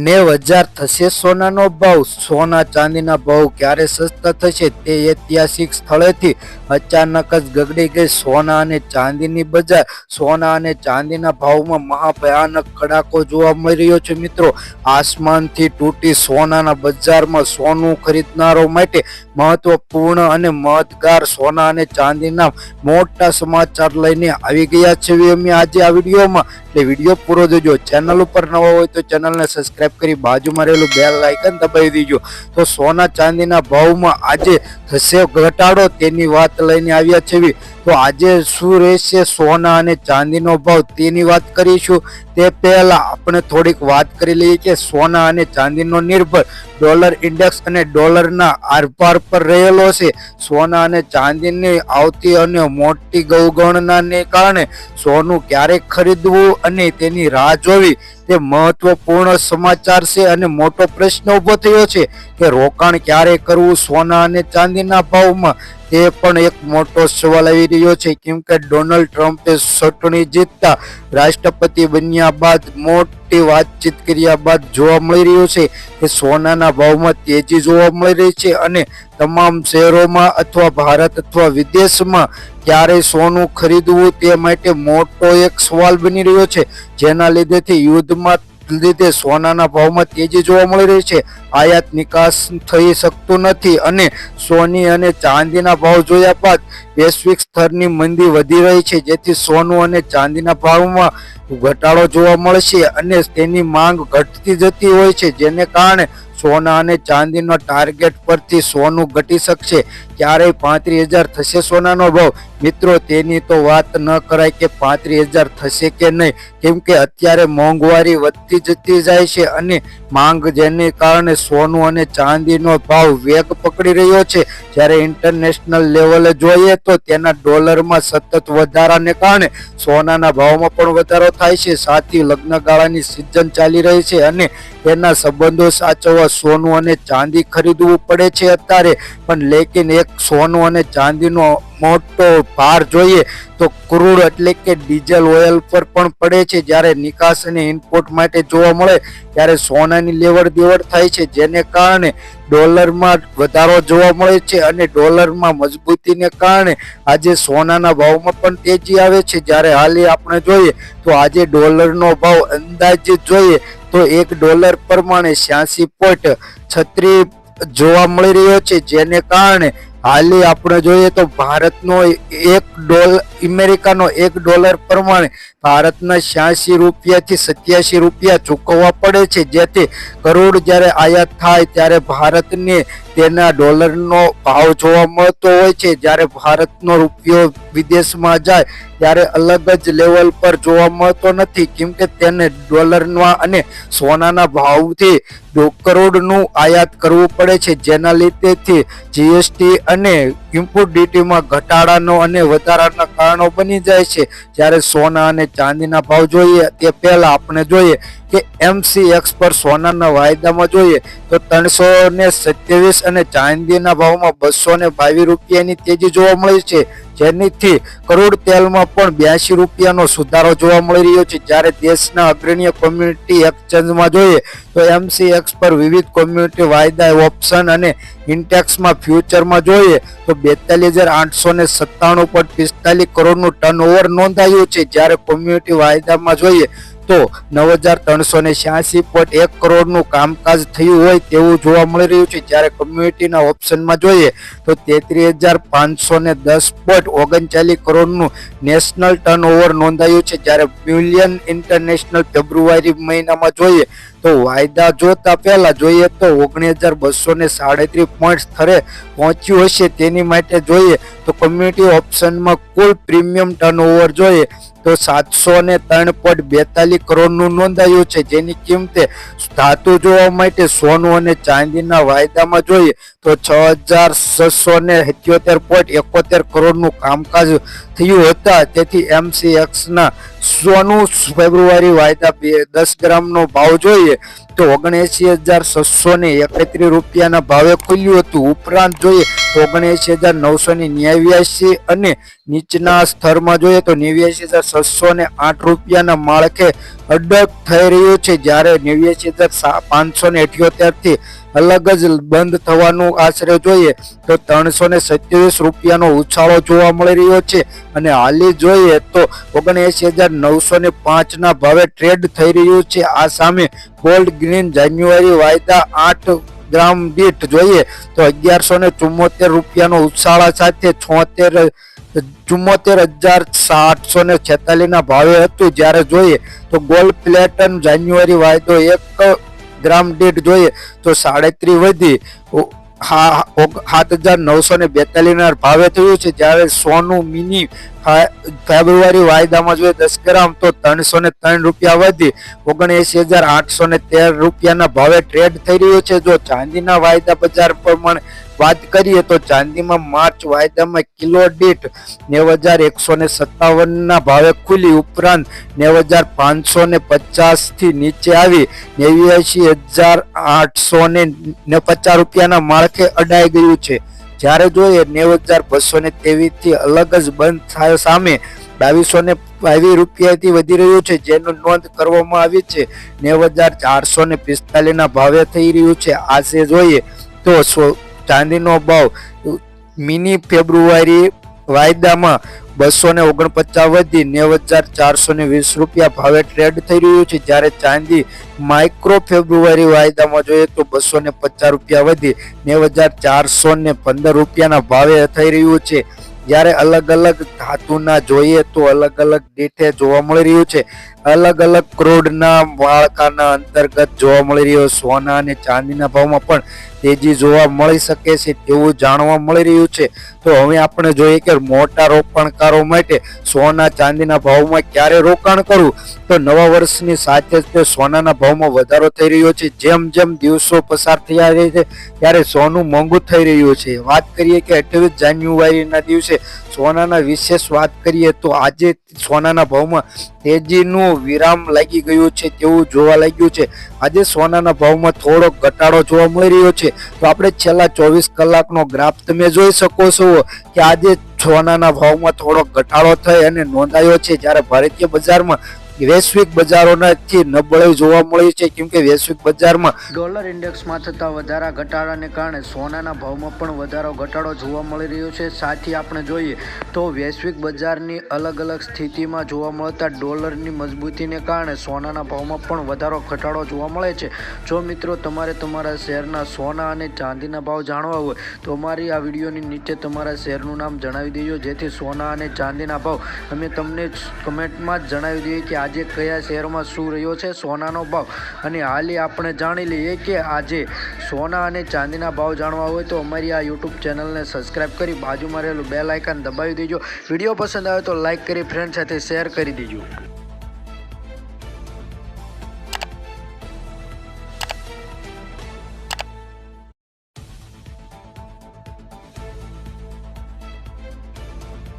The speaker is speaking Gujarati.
નેવ હજાર થશે સોનાનો ભાવ. સોના ચાંદીના ભાવ ક્યારે સસ્તા થશે તે ઐતિહાસિક સ્થળેથી અચાનક જ ગગડી ગઈ. સોના અને ચાંદીની બજાર. સોના અને ચાંદીના ભાવમાં મહાભયાનક કડાકો જોવા મળી રહ્યો છે મિત્રો. આસમાનથી તૂટી સોનાના બજારમાં સોનું ખરીદનારો માટે મહત્વપૂર્ણ અને મહત્ગાર સોના અને ચાંદીના મોટા સમાચાર લઈને આવી ગયા છે અમે આજે આ વિડીયોમાં. એટલે વીડિયો પૂરો જોજો. ચેનલ ઉપર નવા હોય તો ચેનલને સબસ્ક્રાઈબ કરી બાજુમાં રહેલું બેલ આઇકન દબાવી દેજો. તો સોના ચાંદીના ભાવમાં આજે થશે ઘટાડો તેની વાત લઈને આવ્યા છે તો આજે શું રહેશે? સોના અને ચાંદીનો ભાવ તેની વાત કરીશું. તે પહેલાં આપણે થોડીક વાત કરી લઈએ કે સોના અને ચાંદીનો નિર્ભર ડોલર ઇન્ડેક્સ અને ડોલરના આરપાર પર રહેલો છે. સોના અને ચાંદીની આવતી અને મોટી ગૌગણનાને કારણે સોનું ક્યારે ખરીદવું અને તેની રાહ જોવી તે મહત્વપૂર્ણ સમાચાર છે અને મોટો પ્રશ્ન ઊભો થયો છે કે રોકાણ ક્યારે કરવું સોના અને ચાંદીના ભાવમાં? તે પણ એક મોટો સવાલ આવી રહ્યો છે. કેમ કે ડોનાલ્ડ ટ્રમ્પે ચૂંટણી જીતતા રાષ્ટ્રપતિ બન્યા બાદ મોટી વાતચીત કર્યા બાદ જોવા મળી રહ્યું છે કે સોનાના ભાવમાં તેજી જોવા મળી રહી છે અને તમામ શહેરોમાં અથવા ભારત અથવા વિદેશમાં ક્યારે સોનું ખરીદવું તે માટે મોટો એક સવાલ બની રહ્યો છે, જેના લીધેથી યુદ્ધમાં લીધે સોનાના ભાવમાં તેજી જોવા મળી રહી છે. આયાત નિકાસ થઈ શકતું નથી અને સોની અને ચાંદીના ભાવ જોયા બાદ વૈશ્વિક સ્તરની મંદી વધી રહી છે, જેથી સોનું અને ચાંદીના ભાવમાં ઘટાડો જોવા મળશે અને તેની માંગ ઘટતી જતી હોય છે, જેને કારણે સોના અને ચાંદીનો ટાર્ગેટ પરથી સોનું ઘટી શકશે. ક્યારેય પાંત્રીસ હજાર થશે સોનાનો ભાવ મિત્રો, તેની તો વાત ન કરાય કે પાંત્રીસ હજાર થશે કે નહીં, કેમ કે અત્યારે મોંઘવારી વધતી જતી જાય છે અને માંગ જેને કારણે સોનું અને ચાંદીનો ભાવ વેગ પકડી રહ્યો છે. જ્યારે ઇન્ટરનેશનલ લેવલે જોઈએ તો તેના ડોલરમાં સતત વધારાને કારણે સોનાના ભાવમાં પણ વધારો થાય છે. સાથી લગ્નગાળાની સિઝન ચાલી રહી છે અને તેના સંબંધો સાચવવા સોનું અને ચાંદી ખરીદવું પડે છે અત્યારે. પણ લેકિન એક સોનું અને ચાંદીનો મોટો ભાર જોઈએ તો ક્રૂડ એટલે કે ડીઝલ ઓઇલ પર પણ પડે છે. જ્યારે નિકાસ અને ઇમ્પોર્ટ માટે જોવા મળે ત્યારે સોનાની લેવડ દેવડ થાય છે, જેને કારણે ડોલરમાં વધારો જોવા મળે છે અને ડોલરમાં મજબૂતીને કારણે આજે સોનાના ભાવમાં પણ તેજી આવે છે. જ્યારે હાલે આપણે જોઈએ તો આજે ડોલરનો ભાવ અંદાજે જોઈએ તો એક ડોલર પ્રમાણે છ્યાસી પોઈન્ટ છત્રી જોવા મળી રહ્યો છે, જેને કારણે હાલે આપણે જોઈએ તો ભારતનો એક ડોલર અમેરિકાનો એક ડોલર પ્રમાણે ભારતના છ્યાસી રૂપિયાથી સત્યાસી રૂપિયા ચૂકવવા પડે છે. જેથી કરોડ જ્યારે આયાત થાય ત્યારે ભારતને તેના ડોલરનો ભાવ જોવા મળતો હોય છે. જ્યારે ભારતનો રૂપિયો વિદેશમાં જાય ત્યારે અલગ જ લેવલ પર જોવા મળતો નથી. કેમ કે તેને ડોલરના અને સોનાના ભાવથી કરોડનું આયાત કરવું પડે છે. જેના લીધેથી જીએસટી અને ઇમ્પોર્ટ ડ્યુટીમાં ઘટાડાનો અને વધારાના કારણો બની જાય છે. જ્યારે સોના અને ચાંદીના ભાવ જોઈએ, તે પહેલા આપણે જોઈએ કે એમસીએક્સ પર સોનાના વાયદામાં જોઈએ તો ત્રણસો ને સત્યાવીસ અને ચાંદીના ભાવમાં બસો ને બાવીસ રૂપિયાની તેજી જોવા મળી છે. જેનીથી કરોડ તેલમાં પણ બ્યાસી રૂપિયાનો સુધારો જોવા મળી રહ્યો છે. જ્યારે દેશના અગ્રણીય કોમ્યુનિટી એક્સચેન્જમાં જોઈએ તો એમસીએક્સ પર વિવિધ કોમ્યુનિટી વાયદા, ઓપ્શન અને ઇન્ટેક્સમાં ફ્યુચરમાં જોઈએ તો બેતાલીસ હજાર આઠસો ને સત્તાણું પોઈન્ટ પિસ્તાલીસ કરોડનું ટર્નઓવર નોંધાયું છે. જ્યારે કોમ્યુનિટી વાયદામાં જોઈએ તો નવ હજાર ત્રણસો છ્યાસી પોઈન્ટ એક કરોડનું કામકાજ થયું હોય તેવું જોવા મળી રહ્યું છે. જ્યારે કમ્યુનિટીના ઓપ્શનમાં જોઈએ તો તેત્રીસ હજાર પાંચસો દસ પોઈન્ટ ઓગણચાલીસ કરોડનું નેશનલ ટર્નઓવર નોંધાયું છે. જ્યારે મિલિયન ઇન્ટરનેશનલ ફેબ્રુઆરી મહિનામાં જોઈએ તો વાયદા જોતા પહેલા જોઈએ તો ઓગણીસ હજાર બસો ને સાડત્રીસ પોઈન્ટ સ્તરે પહોંચ્યું હશે. તેની માટે જોઈએ તો કમ્યુનિટી ઓપ્શનમાં કુલ પ્રીમિયમ ટર્નઓવર જોઈએ તો સાતસો ને ત્રણ પોઈન્ટ બેતાલીસ કરોડનું નોંધાયું છે. જેની કિંમતે ધાતુ જોવા માટે સોનું અને ચાંદીના વાયદામાં જોઈએ તો છ હજાર છસો ને સિત્યોતેર પોઈન્ટ એકોતેર કરોડનું કામકાજ થયું હતા. તેથી એમસીએક્સના સોનું ફેબ્રુઆરી વાયદા દસ ગ્રામનો ભાવ જોઈએ તો ઓગણએસી હજાર છસો ને એકત્રીસ રૂપિયાના ભાવે ખુલ્યું હતું. ઉપરાંત જોઈએ તો ઓગણએસી હજાર નવસો ને નેવ્યાસી અને નીચના સ્તરમાં જોઈએ તો નેવ્યાસી હજાર છસો ને આઠ રૂપિયાના માળખે અડગ થઈ રહ્યું છે જ્યારે નેવ્યાસી હજાર પાંચસો ને અઠ્યોતેરથી અલગ જ બંધ થવાનું આશરે જોઈએ તો ત્રણસો ને સત્યાવીસ રૂપિયાનો ઉછાળો જોવા મળી રહ્યો છે. અને હાલી જોઈએ તો ઓગણએંસી હજાર નવસો ને પાંચના ભાવે ટ્રેડ થઈ રહ્યું છે. આ સામે ગોલ્ડ ગ્રીન જાન્યુઆરી વાયદા આઠ ગ્રામ દીઠ જોઈએ તો અગિયારસો ને ચુમ્મોતેર રૂપિયાનો ઉછાળા સાથે છોતેર ચુમ્મોતેર હજાર સાતસો ને છેતાલીસ ના ભાવે હતું. જ્યારે જોઈએ તો ગોલ્ડ પ્લેટન જાન્યુઆરી વાયદો એક ગ્રામ દીઠ જોઈએ તો સાડત્રીસ વધી. સાત હજાર નવસો ને બેતાલીસ ના ભાવે થયું છે. જ્યારે સોનું મિની ફેબ્રુઆરી વાયદામાં જોઈએ દસ ગ્રામ તો ત્રણસો ને ત્રણ રૂપિયા વધી. ઓગણએંસી હજાર આઠસો ને તેર રૂપિયાના ભાવે ટ્રેડ થઈ રહ્યો છે. જો ચાંદીના વાયદા બજાર પ્રમાણે વાત કરીએ તો ચાંદીમાં માર્ચ વાયદામાં કિલો દીઠ નેવ હજાર એકસો ને સત્તાવનના ભાવે ખુલી. ઉપરાંત નેવ હજાર પાંચસો ને પચાસથી નીચે આવી. નેવ્યાસી હજાર આઠસો ને પચાસ રૂપિયાના માળખે અડાઈ ગયું છે. જ્યારે જોઈએ નેવ હજાર બસો ને ત્રેવીસથી અલગ જ બંધ થાય સામે બાવીસો ને બાવીસ રૂપિયાથી વધી રહ્યું છે, જેનું નોંધ કરવામાં આવી છે. નેવ હજાર ચારસો ને પિસ્તાલીસ ના ભાવે થઈ રહ્યું છે. આજે જોઈએ તો ચાંદીનો ભાવ મિની ફેબ્રુઆરી વાયદામાં બસો ને ઓગણપચાસ વધી નેવ હજાર ચારસો ને વીસ રૂપિયા ભાવે ટ્રેડ થઈ રહ્યું છે. જ્યારે ચાંદી માઇક્રો ફેબ્રુઆરી વાયદામાં જોઈએ તો બસો ને પચાસ રૂપિયા વધી નેવ હજાર ચારસો ને પંદર રૂપિયાના ભાવે થઈ રહ્યું છે. જ્યારે અલગ અલગ ધાતુના જોઈએ તો અલગ અલગ ડેટે જોવા મળી રહ્યું છે. અલગ અલગ ક્રોડના માળખાના અંતર્ગત જોવા મળી રહ્યો સોના અને ચાંદીના ભાવમાં પણ તેજી જોવા મળી શકે છે તેવું જાણવા મળી રહ્યું છે. તો હવે આપણે જોઈએ કે મોટા રોકાણકારો માટે સોના ચાંદીના ભાવમાં ક્યારે રોકાણ કરવું તો નવા વર્ષની સાથે જ તે સોનાના ભાવમાં વધારો થઈ રહ્યો છે. જેમ જેમ દિવસો પસાર થયા રહે છે, ત્યારે સોનું મોંઘું થઈ રહ્યું છે. વાત કરીએ કે અઠ્યાવીસ જાન્યુઆરીના દિવસે સોનાના વિશેષ વાત કરીએ તો આજે સોનાના ભાવમાં તેજીનું વિરામ લાગી ગયું છે તેવું જોવા લાગ્યું છે. આજે સોનાના ભાવમાં થોડો ઘટાડો જોવા મળી રહ્યો છે. તો આપણે છેલ્લા ચોવીસ કલાકનો ગ્રાફ તમે જોઈ શકો છો કે આજે સોનાના ભાવમાં થોડો ઘટાડો થઈ અને નોંધાયો છે. જ્યારે ભારતીય બજારમાં વૈશ્વિક બજારોનાથી નબળાઈ જોવા મળી છે, કેમ કે વૈશ્વિક બજારમાં ડોલર ઇન્ડેક્સમાં થતા વધારા ઘટાડાને કારણે સોનાના ભાવમાં પણ વધારો ઘટાડો જોવા મળી રહ્યો છે. સાથે, આપણે જોઈએ તો વૈશ્વિક બજારની અલગ અલગ સ્થિતિમાં જોવા મળતા ડોલરની મજબૂતીને કારણે સોનાના ભાવમાં પણ વધારો ઘટાડો જોવા મળે છે. જો મિત્રો તમારે તમારા શહેરના સોના અને ચાંદીના ભાવ જાણવા હોય, તો અમારી આ વિડીયોની નીચે તમારા શહેરનું નામ જણાવી દેજો. જેથી સોના અને ચાંદીના ભાવ અમે તમને કમેન્ટમાં જ જણાવી દઈએ કે આજે કયા શહેરમાં શું રહ્યો છે સોનાનો ભાવ? અને હાલે આપણે જાણી લઈએ કે આજે સોના અને ચાંદીના ભાવ જાણવા હોય તો અમારી આ યુટ્યુબ ચેનલને સબસ્ક્રાઇબ કરી બાજુમાં રહેલું બે લાઇકન દબાવી દેજો. વીડિયો પસંદ આવે તો લાઇક કરી ફ્રેન્ડ સાથે શેર કરી દેજો.